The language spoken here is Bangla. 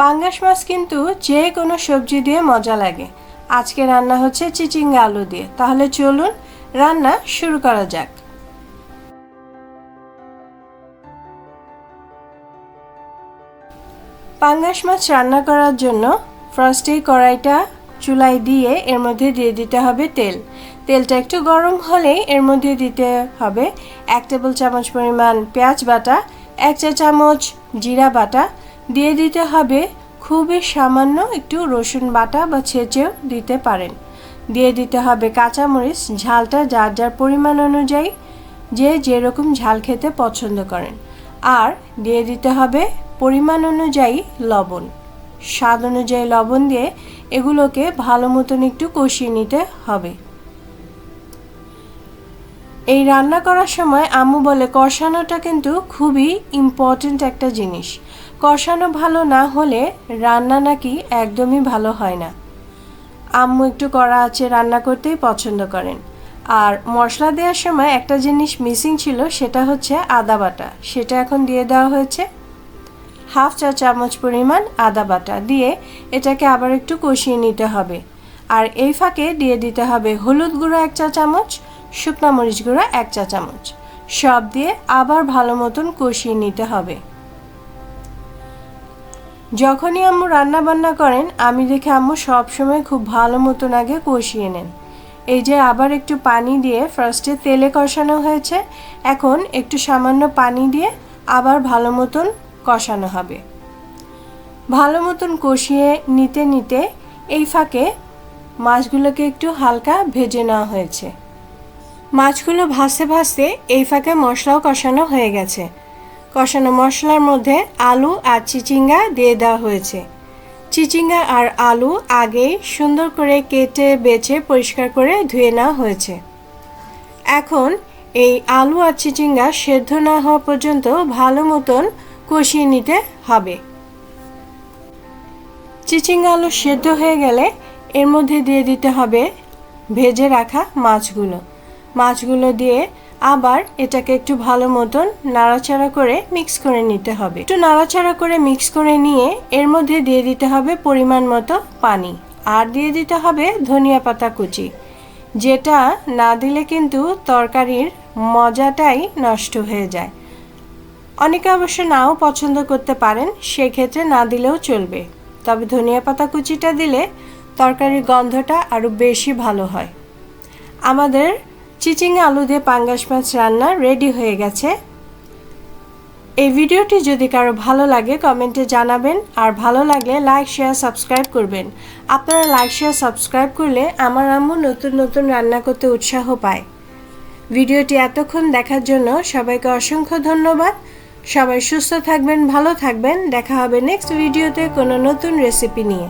পাঙ্গাস মাছ কিন্তু যে কোনো সবজি দিয়ে মজা লাগে। আজকে রান্না হচ্ছে চিচিঙ্গা আলু দিয়ে। তাহলে চলুন রান্না শুরু করা যাক। পাঙ্গাস মাছ রান্না করার জন্য ফার্স্টেই কড়াইটা চুলায় দিয়ে এর মধ্যে দিয়ে দিতে হবে তেল। তেলটা একটু গরম হলেই এর মধ্যে দিতে হবে এক টেবিল চামচ পরিমাণ পেঁয়াজ বাটা, এক চা চামচ জিরা বাটা দিয়ে দিতে হবে খুবই সামান্য একটু রসুন বাটা বা ছেঁচেও দিতে পারেন। দিয়ে দিতে হবে কাঁচামরিচ, ঝালটা যার যার পরিমাণ অনুযায়ী যে যেরকম ঝাল খেতে পছন্দ করেন। আর দিয়ে দিতে হবে পরিমাণ অনুযায়ী লবণ। স্বাদ অনুযায়ী লবণ দিয়ে এগুলোকে ভালো মতন একটু কষিয়ে নিতে হবে। এই রান্না করার সময় আম্মু বলে কষানোটা কিন্তু খুবই ইম্পর্ট্যান্ট একটা জিনিস। কষানো ভালো না হলে রান্না নাকি একদমই ভালো হয় না। আম্মু একটু কড়া আছে রান্না করতেই পছন্দ করেন। আর মশলা দেওয়ার সময় একটা জিনিস মিসিং ছিল, সেটা হচ্ছে আদা বাটা। সেটা এখন দিয়ে দেওয়া হয়েছে। হাফ চা চামচ পরিমাণ আদা বাটা দিয়ে এটাকে আবার একটু কষিয়ে নিতে হবে। আর এই ফাঁকে দিয়ে দিতে হবে হলুদ গুঁড়ো এক চা চামচ, শুকনা মরিচ গুঁড়ো এক চা চামচ। সব দিয়ে আবার ভালো মতন কষিয়ে নিতে হবে। যখনই আম্মু রান্না বান্না করেন, আমি দেখে আম্মু সবসময় খুব ভালো মতন আগে কষিয়ে নেন। এই যে আবার একটু পানি দিয়ে ফার্স্টে তেলে কষানো হয়েছে, এখন একটু সামান্য পানি দিয়ে আবার ভালো মতন কষানো হবে। ভালো মতন কষিয়ে নিতে নিতে এই ফাঁকে মাছগুলোকে একটু হালকা ভেজে নেওয়া হয়েছে। মাছগুলো ভাসতে ভাসতে এই ফাঁকে মশলাও কষানো হয়ে গেছে। কষানো মশলার মধ্যে আলু আর চিচিঙ্গা দিয়ে দেওয়া হয়েছে। চিচিঙ্গা আর আলু আগেই সুন্দর করে কেটে, বেছে, পরিষ্কার করে ধুয়ে নেওয়া হয়েছে। এখন এই আলু আর চিচিঙ্গা সেদ্ধ না হওয়া পর্যন্ত ভালো মতন কষিয়ে নিতে হবে। চিচিঙ্গা আলু সেদ্ধ হয়ে গেলে এর মধ্যে দিয়ে দিতে হবে ভেজে রাখা মাছগুলো। মাছগুলো দিয়ে আবার এটাকে একটু ভালো মতন নাড়াচাড়া করে মিক্স করে নিতে হবে। একটু নাড়াচাড়া করে মিক্স করে নিয়ে এর মধ্যে দিয়ে দিতে হবে পরিমাণ মতো পানি। আর দিয়ে দিতে হবে ধনিয়া পাতা কুচি। যেটা না দিলে কিন্তু তরকারির মজাটাই নষ্ট হয়ে যায়। অনেকে অবশ্য নাও পছন্দ করতে পারেন, সেক্ষেত্রে না দিলেও চলবে। তবে ধনিয়া পাতা কুচিটা দিলে তরকারির গন্ধটা আরও বেশি ভালো হয়। আমাদের চিচিঙ্গা আলু দিয়ে পাঙ্গাস মাছ রান্না রেডি হয়ে গেছে। এই ভিডিওটি যদি কারও ভালো লাগে, কমেন্টে জানাবেন। আর ভালো লাগলে লাইক শেয়ার সাবস্ক্রাইব করবেন। আপনারা লাইক শেয়ার সাবস্ক্রাইব করলে আমার আম্মু নতুন নতুন রান্না করতে উৎসাহ পায়। ভিডিওটি এতক্ষণ দেখার জন্য সবাইকে অসংখ্য ধন্যবাদ। সবাই সুস্থ থাকবেন, ভালো থাকবেন। দেখা হবে নেক্সট ভিডিওতে কোনো নতুন রেসিপি নিয়ে।